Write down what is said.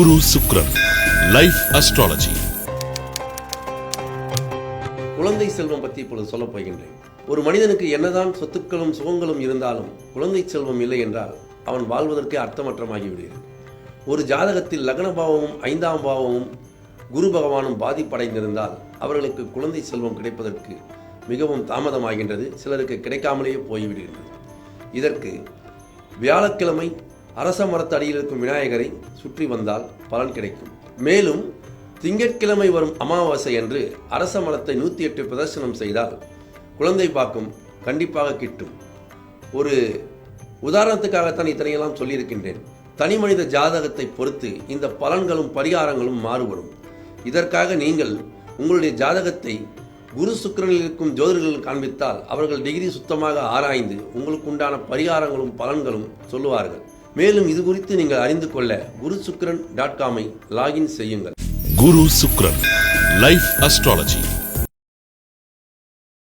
குரு சுக்ரன் life astrology குழந்தை செல்வம் பற்றி இப்பொழுது சொல்லப் போகின்றேன். ஒரு மனிதனுக்கு என்னதான் சொத்துக்களும் சுகங்களும் இருந்தாலும் குழந்தை செல்வம் இல்லை என்றால் அவன் வாழ்வதற்கே அர்த்தமற்றமாகிவிடுகிறது. ஒரு ஜாதகத்தில் லக்ன பாவமும் ஐந்தாம் பாவமும் குரு பகவானும் பாதிப்படைந்திருந்தால் அவர்களுக்கு குழந்தை செல்வம் கிடைப்பதற்கு மிகவும் தாமதமாகின்றது சிலருக்கு கிடைக்காமலேயே போய்விடுகின்றது. இதற்கு வியாழக்கிழமை அரச மரத்தடியில் இருக்கும் விநாயகரை சுற்றி வந்தால் பலன் கிடைக்கும். மேலும் திங்கட்கிழமை வரும் அமாவாசை அன்று அரச மரத்தை நூற்றி எட்டு பிரதர்சனம் செய்தால் குழந்தை பார்க்கும் கண்டிப்பாக கிட்டும். ஒரு உதாரணத்துக்காகத்தான் இத்தனையெல்லாம் சொல்லியிருக்கின்றேன். தனி மனித ஜாதகத்தை பொறுத்து இந்த பலன்களும் பரிகாரங்களும் மாறுபடும். இதற்காக நீங்கள் உங்களுடைய ஜாதகத்தை குரு சுக்கரனில் இருக்கும் ஜோதிடர்கள் காண்பித்தால் அவர்கள் டிகிரி சுத்தமாக ஆராய்ந்து உங்களுக்கு உண்டான பரிகாரங்களும் பலன்களும் சொல்லுவார்கள். மேலும் இது குறித்து நீங்கள் அறிந்து கொள்ள குரு சுக்ரன் டாட் காமை லாகின் செய்யுங்கள். குரு சுக்ரன் லைஃப் அஸ்ட்ராலஜி